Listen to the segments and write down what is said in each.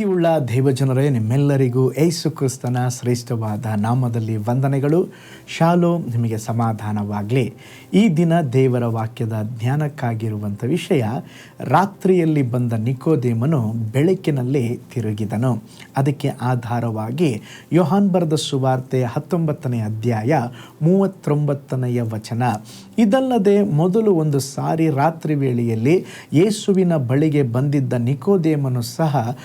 ಪ್ರೀತಿಯುಳ್ಳ ದೇವಜನರೇ, ನಿಮ್ಮೆಲ್ಲರಿಗೂ ಏಸು ಕ್ರಿಸ್ತನ ಶ್ರೇಷ್ಠವಾದ ನಾಮದಲ್ಲಿ ವಂದನೆಗಳು. ಶಾಲೋ ನಿಮಗೆ ಸಮಾಧಾನವಾಗಲಿ. ಈ ದಿನ ದೇವರ ವಾಕ್ಯದ ಧ್ಯಾನಕ್ಕಾಗಿರುವಂಥ ವಿಷಯ, ರಾತ್ರಿಯಲ್ಲಿ ಬಂದ ನಿಕೋದೇಮನು ಬೆಳಕಿನಲ್ಲಿ ತಿರುಗಿದನು. ಅದಕ್ಕೆ ಆಧಾರವಾಗಿ ಯೋಹಾನ್ ಬರೆದ ಸುವಾರ್ತೆ ಹತ್ತೊಂಬತ್ತನೇ ಅಧ್ಯಾಯ ಮೂವತ್ತೊಂಬತ್ತನೆಯ ವಚನ. ಇದಲ್ಲದೆ ಮೊದಲು ಒಂದು ಸಾರಿ ರಾತ್ರಿ ವೇಳೆಯಲ್ಲಿ ಯೇಸುವಿನ ಬಳಿಗೆ ಬಂದಿದ್ದ ನಿಕೋದೇಮನು ಸಹ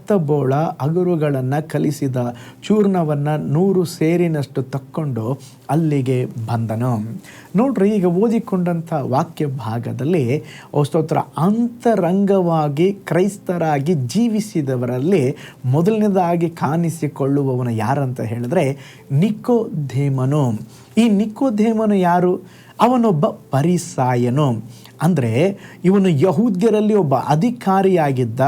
ರಕ್ತಬೋಳ ಅಗುರುಗಳನ್ನು ಕಲಿಸಿದ ಚೂರ್ಣವನ್ನು ನೂರು ಸೇರಿನಷ್ಟು ತಕ್ಕೊಂಡು ಅಲ್ಲಿಗೆ ಬಂದನು. ನೋಡ್ರಿ, ಈಗ ಓದಿಕೊಂಡಂಥ ವಾಕ್ಯ ಭಾಗದಲ್ಲಿ ಸ್ತೋತ್ರ, ಅಂತರಂಗವಾಗಿ ಕ್ರೈಸ್ತರಾಗಿ ಜೀವಿಸಿದವರಲ್ಲಿ ಮೊದಲನೇದಾಗಿ ಕಾಣಿಸಿಕೊಳ್ಳುವವನು ಯಾರಂತ ಹೇಳಿದ್ರೆ, ನಿಕೋಧೇಮನು. ಈ ನಿಕೋಧೇಮನು ಯಾರು? ಅವನೊಬ್ಬ ಪರಿಸಾಯನು. ಅಂದರೆ, ಇವನು ಯಹೂದ್ಯರಲ್ಲಿ ಒಬ್ಬ ಅಧಿಕಾರಿಯಾಗಿದ್ದ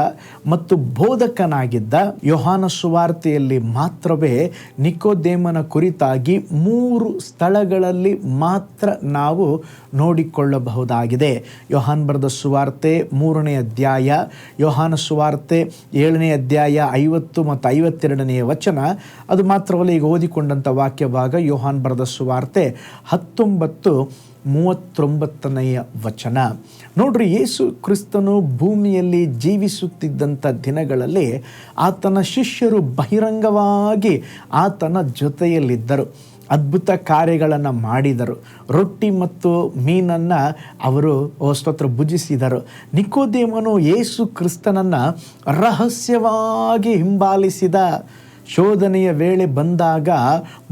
ಮತ್ತು ಬೋಧಕನಾಗಿದ್ದ ಯೋಹಾನ ಸುವಾರ್ತೆಯಲ್ಲಿ ಮಾತ್ರವೇ ನಿಕೋದೇಮನ ಕುರಿತಾಗಿ ಮೂರು ಸ್ಥಳಗಳಲ್ಲಿ ಮಾತ್ರ ನಾವು ನೋಡಿಕೊಳ್ಳಬಹುದಾಗಿದೆ. ಯೋಹಾನ್ ಬರೆದ ಸುವಾರ್ತೆ ಮೂರನೇ ಅಧ್ಯಾಯ, ಯೋಹಾನ ಸುವಾರ್ತೆ ಏಳನೇ ಅಧ್ಯಾಯ ಐವತ್ತು ಮತ್ತು ಐವತ್ತೆರಡನೆಯ ವಚನ. ಅದು ಮಾತ್ರವಲ್ಲ, ಈಗ ಓದಿಕೊಂಡಂಥ ವಾಕ್ಯ ಭಾಗ ಯೋಹಾನ್ ಬರೆದ ಸುವಾರ್ತೆ ಹತ್ತೊಂಬತ್ತು ಮೂವತ್ತೊಂಬತ್ತನೆಯ ವಚನ. ನೋಡ್ರಿ, ಯೇಸು ಕ್ರಿಸ್ತನು ಭೂಮಿಯಲ್ಲಿ ಜೀವಿಸುತ್ತಿದ್ದಂಥ ದಿನಗಳಲ್ಲಿ ಆತನ ಶಿಷ್ಯರು ಬಹಿರಂಗವಾಗಿ ಆತನ ಜೊತೆಯಲ್ಲಿದ್ದರು. ಅದ್ಭುತ ಕಾರ್ಯಗಳನ್ನು ಮಾಡಿದರು. ರೊಟ್ಟಿ ಮತ್ತು ಮೀನನ್ನು ಅವರು ಸ್ತೋತ್ರ ಭುಜಿಸಿದರು. ನಿಕೋದೇಮನು ಯೇಸು ಕ್ರಿಸ್ತನನ್ನು ರಹಸ್ಯವಾಗಿ ಹಿಂಬಾಲಿಸಿದ. ಶೋಧನೆಯ ವೇಳೆ ಬಂದಾಗ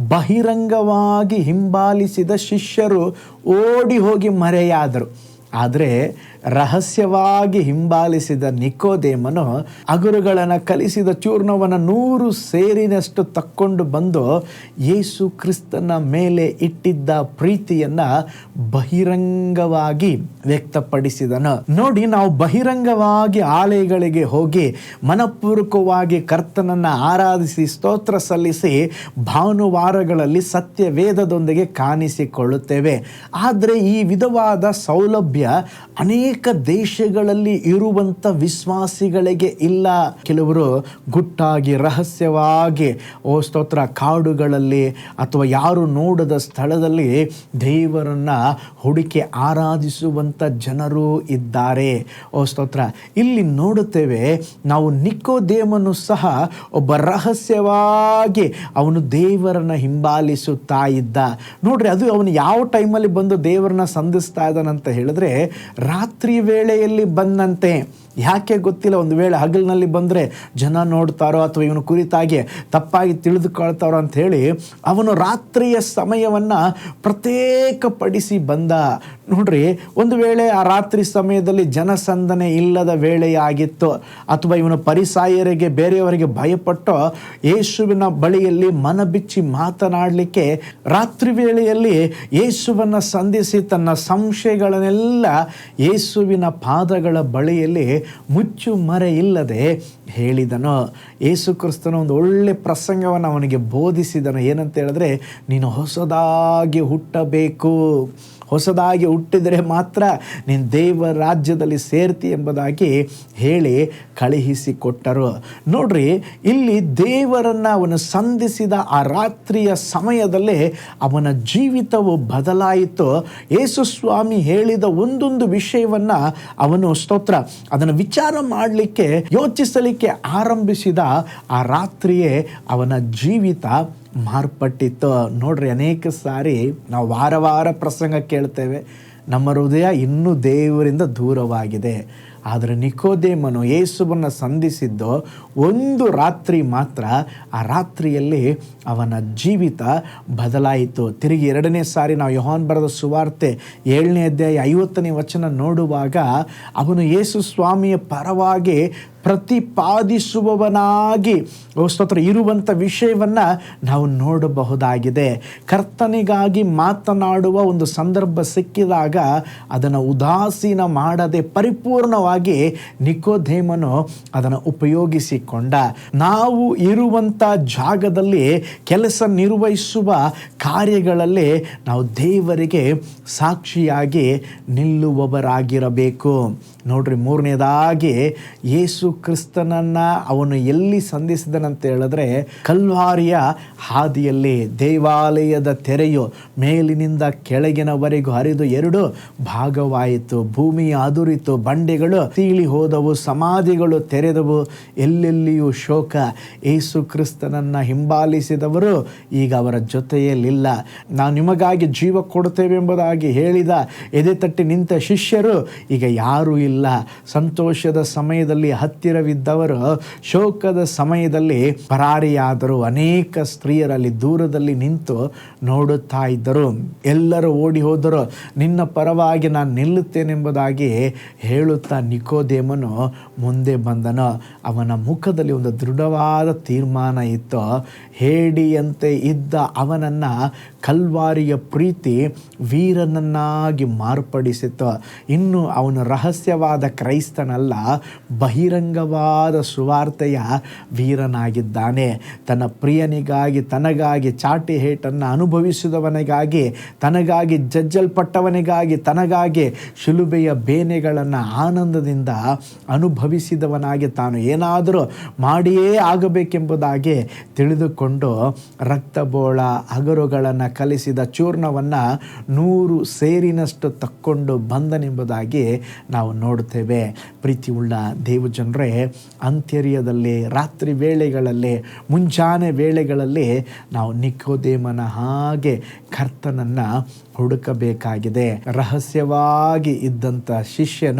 ಬಹಿರಂಗವಾಗಿ ಹಿಂಬಾಲಿಸಿದ ಶಿಷ್ಯರು ಓಡಿ ಹೋಗಿ ಮರೆಯಾದರು. ಆದರೆ ರಹಸ್ಯವಾಗಿ ಹಿಂಬಾಲಿಸಿದ ನಿಕೋದೇಮನು ಅಗುರುಗಳನ್ನು ಕಲಿಸಿದ ಚೂರ್ಣವನ್ನು ನೂರು ಸೇರಿನಷ್ಟು ತಕ್ಕೊಂಡು ಬಂದು ಯೇಸು ಕ್ರಿಸ್ತನ ಮೇಲೆ ಇಟ್ಟಿದ್ದ ಪ್ರೀತಿಯನ್ನು ಬಹಿರಂಗವಾಗಿ ವ್ಯಕ್ತಪಡಿಸಿದನು. ನೋಡಿ, ನಾವು ಬಹಿರಂಗವಾಗಿ ಆಲಯಗಳಿಗೆ ಹೋಗಿ ಮನಪೂರ್ವಕವಾಗಿ ಕರ್ತನನ್ನು ಆರಾಧಿಸಿ, ಸ್ತೋತ್ರ ಸಲ್ಲಿಸಿ, ಭಾನುವಾರಗಳಲ್ಲಿ ಸತ್ಯ ವೇದದೊಂದಿಗೆ ಕಾಣಿಸಿಕೊಳ್ಳುತ್ತೇವೆ. ಆದರೆ ಈ ವಿಧವಾದ ಸೌಲಭ್ಯ ಅನೇಕ ದೇಶಗಳಲ್ಲಿ ಇರುವಂಥ ವಿಶ್ವಾಸಿಗಳಿಗೆ ಇಲ್ಲ. ಕೆಲವರು ಗುಟ್ಟಾಗಿ, ರಹಸ್ಯವಾಗಿ, ಓ ಸ್ತೋತ್ರ, ಕಾಡುಗಳಲ್ಲಿ ಅಥವಾ ಯಾರು ನೋಡದ ಸ್ಥಳದಲ್ಲಿ ದೇವರನ್ನು ಹುಡುಕಿ ಆರಾಧಿಸುವಂಥ ಜನರು ಇದ್ದಾರೆ. ಓ ಸ್ತೋತ್ರ, ಇಲ್ಲಿ ನೋಡುತ್ತೇವೆ ನಾವು ನಿಕೋದೇಮನು ಸಹ ಒಬ್ಬ ರಹಸ್ಯವಾಗಿ ಅವನು ದೇವರನ್ನು ಹಿಂಬಾಲಿಸುತ್ತಾ ಇದ್ದ. ನೋಡ್ರಿ, ಅದು ಅವನು ಯಾವ ಟೈಮಲ್ಲಿ ಬಂದು ದೇವರನ್ನ ಸಂಧಿಸ್ತಾ ಇದ್ದಾನಂತ ಹೇಳಿದ್ರೆ, ರಾತ್ರಿ ವೇಳೆಯಲ್ಲಿ ಬಂದಂತೆ ಯಾಕೆ ಗೊತ್ತಿಲ್ಲ. ಒಂದು ವೇಳೆ ಹಗಲಿನಲ್ಲಿ ಬಂದರೆ ಜನ ನೋಡ್ತಾರೋ ಅಥವಾ ಇವನು ಕುರಿತಾಗಿ ತಪ್ಪಾಗಿ ತಿಳಿದುಕೊಳ್ತಾರೋ ಹೇಳಿ ಅವನು ರಾತ್ರಿಯ ಸಮಯವನ್ನು ಪ್ರತ್ಯೇಕಪಡಿಸಿ ಬಂದ. ನೋಡ್ರಿ, ಒಂದು ವೇಳೆ ಆ ರಾತ್ರಿ ಸಮಯದಲ್ಲಿ ಜನಸಂದನೆ ಇಲ್ಲದ ವೇಳೆಯಾಗಿತ್ತು ಅಥವಾ ಇವನು ಪರಿಸಾಯರಿಗೆ, ಬೇರೆಯವರಿಗೆ ಭಯಪಟ್ಟು, ಯೇಸುವಿನ ಬಳಿಯಲ್ಲಿ ಮನಬಿಚ್ಚಿ ಮಾತನಾಡಲಿಕ್ಕೆ ರಾತ್ರಿ ವೇಳೆಯಲ್ಲಿ ಯೇಸುವನ್ನು ಸಂಧಿಸಿ ತನ್ನ ಸಂಶಯಗಳನ್ನೆಲ್ಲ ಯೇಸುವಿನ ಪಾದಗಳ ಬಳಿಯಲ್ಲಿ ಮುಚ್ಚು ಮರೆ ಇಲ್ಲದೆ ಹೇಳಿದನು. ಯೇಸು ಕ್ರಿಸ್ತನ ಒಂದು ಒಳ್ಳೆ ಪ್ರಸಂಗವನ್ನು ಅವನಿಗೆ ಬೋಧಿಸಿದನು. ಏನಂತ ಹೇಳಿದ್ರೆ, ನೀನು ಹೊಸದಾಗಿ ಹುಟ್ಟಬೇಕು. ಹೊಸದಾಗಿ ಹುಟ್ಟಿದರೆ ಮಾತ್ರ ನೀನು ದೇವ ರಾಜ್ಯದಲ್ಲಿ ಸೇರ್ತಿ ಎಂಬುದಾಗಿ ಹೇಳಿ ಕಳುಹಿಸಿಕೊಟ್ಟರು. ನೋಡ್ರಿ, ಇಲ್ಲಿ ದೇವರನ್ನು ಅವನು ಸಂಧಿಸಿದ ಆ ರಾತ್ರಿಯ ಸಮಯದಲ್ಲೇ ಅವನ ಜೀವಿತವು ಬದಲಾಯಿತು. ಯೇಸು ಸ್ವಾಮಿ ಹೇಳಿದ ಒಂದೊಂದು ವಿಷಯವನ್ನು ಅವನು ಸ್ತೋತ್ರ. ಅದನ್ನು ವಿಚಾರ ಮಾಡಲಿಕ್ಕೆ, ಯೋಚಿಸಲಿಕ್ಕೆ ಆರಂಭಿಸಿದ ಆ ರಾತ್ರಿಯೇ ಅವನ ಜೀವಿತ ಮಾರ್ಪಟ್ಟಿತ್ತು. ನೋಡ್ರಿ ಅನೇಕ ಸಾರಿ ನಾವು ವಾರ ವಾರ ಪ್ರಸಂಗ ಕೇಳ್ತೇವೆ. ನಮ್ಮ ಹೃದಯ ಇನ್ನೂ ದೇವರಿಂದ ದೂರವಾಗಿದೆ. ಆದರೆ ನಿಕೋದೇಮನು ಯೇಸುವನ್ನು ಸಂಧಿಸಿದ್ದು ಒಂದು ರಾತ್ರಿ ಮಾತ್ರ, ಆ ರಾತ್ರಿಯಲ್ಲಿ ಅವನ ಜೀವಿತ ಬದಲಾಯಿತು. ತಿರುಗಿ ಎರಡನೇ ಸಾರಿ ನಾವು ಯೋಹಾನ್ ಬರೆದ ಸುವಾರ್ತೆ ಏಳನೇ ಅಧ್ಯಾಯ ಐವತ್ತನೇ ವಚನ ನೋಡುವಾಗ ಅವನು ಯೇಸು ಸ್ವಾಮಿಯ ಪರವಾಗಿ ಪ್ರತಿಪಾದಿಸುವವನಾಗಿ ಸ್ತೋತ್ರ, ಇರುವಂಥ ವಿಷಯವನ್ನು ನಾವು ನೋಡಬಹುದಾಗಿದೆ. ಕರ್ತನಿಗಾಗಿ ಮಾತನಾಡುವ ಒಂದು ಸಂದರ್ಭ ಸಿಕ್ಕಿದಾಗ ಅದನ್ನು ಉದಾಸೀನ ಮಾಡದೆ ಪರಿಪೂರ್ಣವಾಗಿ ನಿಕೋಧೇಮನು ಅದನ್ನು ಉಪಯೋಗಿಸಿಕೊಂಡ. ನಾವು ಇರುವಂಥ ಜಾಗದಲ್ಲಿ ಕೆಲಸ ನಿರ್ವಹಿಸುವ ಕಾರ್ಯಗಳಲ್ಲಿ ನಾವು ದೇವರಿಗೆ ಸಾಕ್ಷಿಯಾಗಿ ನಿಲ್ಲುವವರಾಗಿರಬೇಕು. ನೋಡ್ರಿ, ಮೂರನೇದಾಗಿ ಯೇಸು ಕ್ರಿಸ್ತನನ್ನ ಅವನು ಎಲ್ಲಿ ಸಂಧಿಸಿದನಂತ ಹೇಳಿದ್ರೆ, ಕಲ್ವಾರಿಯ ಹಾದಿಯಲ್ಲಿ, ದೇವಾಲಯದ ತೆರೆಯು ಮೇಲಿನಿಂದ ಕೆಳಗಿನವರೆಗೂ ಹರಿದು ಎರಡು ಭಾಗವಾಯಿತು. ಭೂಮಿಯ ಅದುರಿತು, ಬಂಡೆಗಳು ತೀಳಿ ಹೋದವು, ಸಮಾಧಿಗಳು ತೆರೆದವು, ಎಲ್ಲೆಲ್ಲಿಯೂ ಶೋಕ. ಏಸು ಕ್ರಿಸ್ತನನ್ನು ಹಿಂಬಾಲಿಸಿದವರು ಈಗ ಅವರ ಜೊತೆಯಲ್ಲಿಲ್ಲ. ನಾವು ನಿಮಗಾಗಿ ಜೀವ ಕೊಡುತ್ತೇವೆ ಎಂಬುದಾಗಿ ಹೇಳಿದ ಎದೆ ತಟ್ಟಿ ನಿಂತ ಶಿಷ್ಯರು ಈಗ ಯಾರೂ ಇಲ್ಲ. ಸಂತೋಷದ ಸಮಯದಲ್ಲಿ ಹತ್ತಿರವಿದ್ದವರು, ಶೋಕದ ಸಮಯದಲ್ಲಿ ಪರಾರಿಯಾದರು ಅನೇಕ ಸ್ತ್ರೀಯರಲ್ಲಿ ದೂರದಲ್ಲಿ ನಿಂತು ನೋಡುತ್ತಾ ಇದ್ದರು. ಎಲ್ಲರೂ ಓಡಿ ಹೋದರು. ನಿನ್ನ ಪರವಾಗಿ ನಾನು ನಿಲ್ಲುತ್ತೇನೆಂಬುದಾಗಿ ಹೇಳುತ್ತಾ ನಿಕೋದೇಮನು ಮುಂದೆ ಬಂದನೋ. ಅವನ ಮುಖದಲ್ಲಿ ಒಂದು ದೃಢವಾದ ತೀರ್ಮಾನ ಇತ್ತು. ಹೇಡಿಯಂತೆ ಇದ್ದ ಅವನನ್ನು ಕಲ್ವಾರಿಯ ಪ್ರೀತಿ ವೀರನನ್ನಾಗಿ ಮಾರ್ಪಡಿಸಿತು ಇನ್ನು ಅವನು ರಹಸ್ಯವಾದ ಕ್ರೈಸ್ತನಲ್ಲ, ಬಹಿರಂಗವಾದ ಸುವಾರ್ತೆಯ ವೀರನಾಗಿದ್ದಾನೆ. ತನ್ನ ಪ್ರಿಯನಿಗಾಗಿ, ತನಗಾಗಿ ಚಾಟಿ ಹೇಟನ್ನು ಅನುಭವಿಸಿದವನಿಗಾಗಿ, ತನಗಾಗಿ ಜಜ್ಜಲ್ಪಟ್ಟವನಿಗಾಗಿ, ತನಗಾಗಿ ಶಿಲುಬೆಯ ಬೇನೆಗಳನ್ನು ಆನಂದದಿಂದ ಅನುಭವಿಸಿದವನಾಗಿ ತಾನು ಏನಾದರೂ ಮಾಡಿಯೇ ಆಗಬೇಕೆಂಬುದಾಗಿ ತಿಳಿದುಕೊಂಡು ರಕ್ತಬೋಳ ಹಗರುಗಳನ್ನು ಕಲಿಸಿದ ಚೂರ್ಣವನ್ನು ನೂರು ಸೇರಿನಷ್ಟು ತಕ್ಕೊಂಡು ಬಂದನೆಂಬುದಾಗಿ ನಾವು ನೋಡ್ತೇವೆ. ಪ್ರೀತಿಯುಳ್ಳ ದೇವ ಜನರೇ ಅಂತ್ಯರ್ಯದಲ್ಲಿ, ರಾತ್ರಿ ವೇಳೆಗಳಲ್ಲಿ, ಮುಂಜಾನೆ ವೇಳೆಗಳಲ್ಲಿ ನಾವು ನಿಕೋದೇಮನ ಹಾಗೆ ಕರ್ತನನ್ನು ಹುಡುಕಬೇಕಾಗಿದೆ. ರಹಸ್ಯವಾಗಿ ಇದ್ದಂಥ ಶಿಷ್ಯನ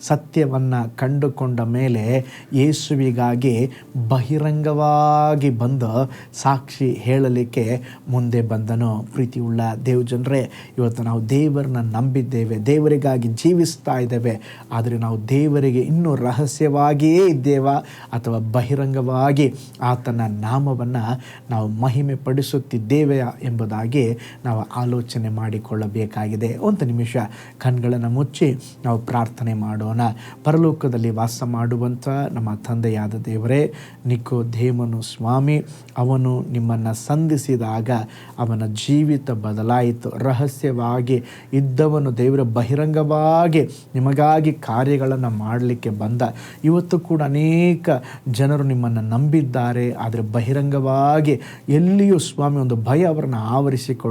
ಸತ್ಯವನ್ನು ಕಂಡುಕೊಂಡ ಮೇಲೆ ಯೇಸುವಿಗಾಗಿ ಬಹಿರಂಗವಾಗಿ ಬಂದು ಸಾಕ್ಷಿ ಹೇಳಲಿಕ್ಕೆ ಮುಂದೆ ಬಂದನು. ಪ್ರೀತಿಯುಳ್ಳ ದೇವ್ ಜನರೇ, ಇವತ್ತು ನಾವು ದೇವರನ್ನ ನಂಬಿದ್ದೇವೆ, ದೇವರಿಗಾಗಿ ಜೀವಿಸ್ತಾ ಇದ್ದೇವೆ. ಆದರೆ ನಾವು ದೇವರಿಗೆ ಇನ್ನೂ ರಹಸ್ಯವಾಗಿಯೇ ಇದ್ದೇವಾ? ಅಥವಾ ಬಹಿರಂಗವಾಗಿ ಆತನ ನಾಮವನ್ನು ನಾವು ಮಹಿಮೆ ಪಡಿಸುತ್ತಿದ್ದೇವೆಯಾ ಎಂಬುದಾಗಿ ನಾವು ಆಲೋಚನೆ ಮಾಡಿಕೊಳ್ಳಬೇಕಾಗಿದೆ. ಒಂದು ನಿಮಿಷ ಕಣ್ಗಳನ್ನು ಮುಚ್ಚಿ ನಾವು ಪ್ರಾರ್ಥನೆ ಮಾಡೋಣ. ಪರಲೋಕದಲ್ಲಿ ವಾಸ ಮಾಡುವಂಥ ನಮ್ಮ ತಂದೆಯಾದ ದೇವರೇ ನಿಕೋ ಧೇಮನು ಸ್ವಾಮಿ, ಅವನು ನಿಮ್ಮನ್ನು ಸಂಧಿಸಿದಾಗ ಅವನ ಜೀವಿತ ಬದಲಾಯಿತು. ರಹಸ್ಯವಾಗಿ ಇದ್ದವನು ದೇವರ ಬಹಿರಂಗವಾಗಿ ನಿಮಗಾಗಿ ಕಾರ್ಯಗಳನ್ನು ಮಾಡಲಿಕ್ಕೆ ಬಂದ. ಇವತ್ತು ಕೂಡ ಅನೇಕ ಜನರು ನಿಮ್ಮನ್ನು ನಂಬಿದ್ದಾರೆ. ಆದರೆ ಬಹಿರಂಗವಾಗಿ ಎಲ್ಲಿಯೂ ಸ್ವಾಮಿ ಒಂದು ಭಯ ಅವರನ್ನು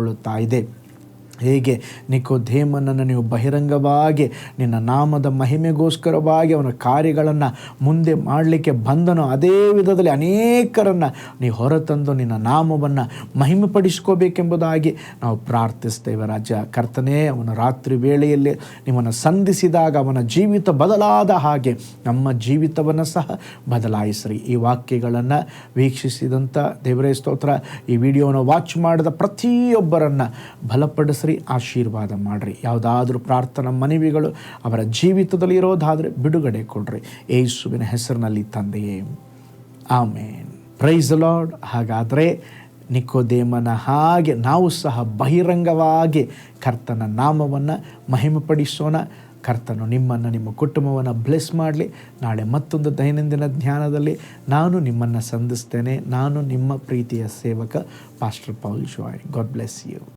ಆವರಿಸಿಕೊಳ್ಳುತ್ತಾ ಇದೆ ಹೇಗೆ ನಿಕೋಧೇಮನನ್ನು ನೀವು ಬಹಿರಂಗವಾಗಿ ನಿನ್ನ ನಾಮದ ಮಹಿಮೆಗೋಸ್ಕರವಾಗಿ ಅವನ ಕಾರ್ಯಗಳನ್ನು ಮುಂದೆ ಮಾಡಲಿಕ್ಕೆ ಬಂದನೋ ಅದೇ ವಿಧದಲ್ಲಿ ಅನೇಕರನ್ನು ನೀ ಹೊರತಂದು ನಿನ್ನ ನಾಮವನ್ನು ಮಹಿಮೆಪಡಿಸ್ಕೋಬೇಕೆಂಬುದಾಗಿ ನಾವು ಪ್ರಾರ್ಥಿಸ್ತೇವೆ ರಾಜ. ಕರ್ತನೇ, ಅವನ ರಾತ್ರಿ ವೇಳೆಯಲ್ಲಿ ನಿಮ್ಮನ್ನು ಸಂಧಿಸಿದಾಗ ಅವನ ಜೀವಿತ ಬದಲಾದ ಹಾಗೆ ನಮ್ಮ ಜೀವಿತವನ್ನು ಸಹ ಬದಲಾಯಿಸ್ರಿ. ಈ ವಾಕ್ಯಗಳನ್ನು ವೀಕ್ಷಿಸಿದಂಥ ದೇವರೇ ಸ್ತೋತ್ರ. ಈ ವಿಡಿಯೋನ ವಾಚ್ ಮಾಡಿದ ಪ್ರತಿಯೊಬ್ಬರನ್ನು ಬಲಪಡಿಸ್ರಿ. ಆಶೀರ್ವಾದ ಮಾಡಿರಿ. ಯಾವುದಾದ್ರೂ ಪ್ರಾರ್ಥನಾ ಮನವಿಗಳು ಅವರ ಜೀವಿತದಲ್ಲಿ ಇರೋದಾದರೆ ಬಿಡುಗಡೆ ಕೊಡ್ರಿ. ಏಸುವಿನ ಹೆಸರಿನಲ್ಲಿ ತಂದೆಯೇ. ಆಮೇನ್. ಪ್ರೈಸ್ ಲಾರ್ಡ್ ಹಾಗಾದರೆ ನಿಕೋದೇಮನ ಹಾಗೆ ನಾವು ಸಹ ಬಹಿರಂಗವಾಗಿ ಕರ್ತನ ನಾಮವನ್ನು ಮಹಿಮೆಪಡಿಸೋಣ. ಕರ್ತನು ನಿಮ್ಮನ್ನು, ನಿಮ್ಮ ಕುಟುಂಬವನ್ನು ಬ್ಲೆಸ್ ಮಾಡಲಿ. ನಾಳೆ ಮತ್ತೊಂದು ದೈನಂದಿನ ಧ್ಯಾನದಲ್ಲಿ ನಾನು ನಿಮ್ಮನ್ನು ಸಂಧಿಸ್ತೇನೆ. ನಾನು ನಿಮ್ಮ ಪ್ರೀತಿಯ ಸೇವಕ pastor Paul Joy God bless you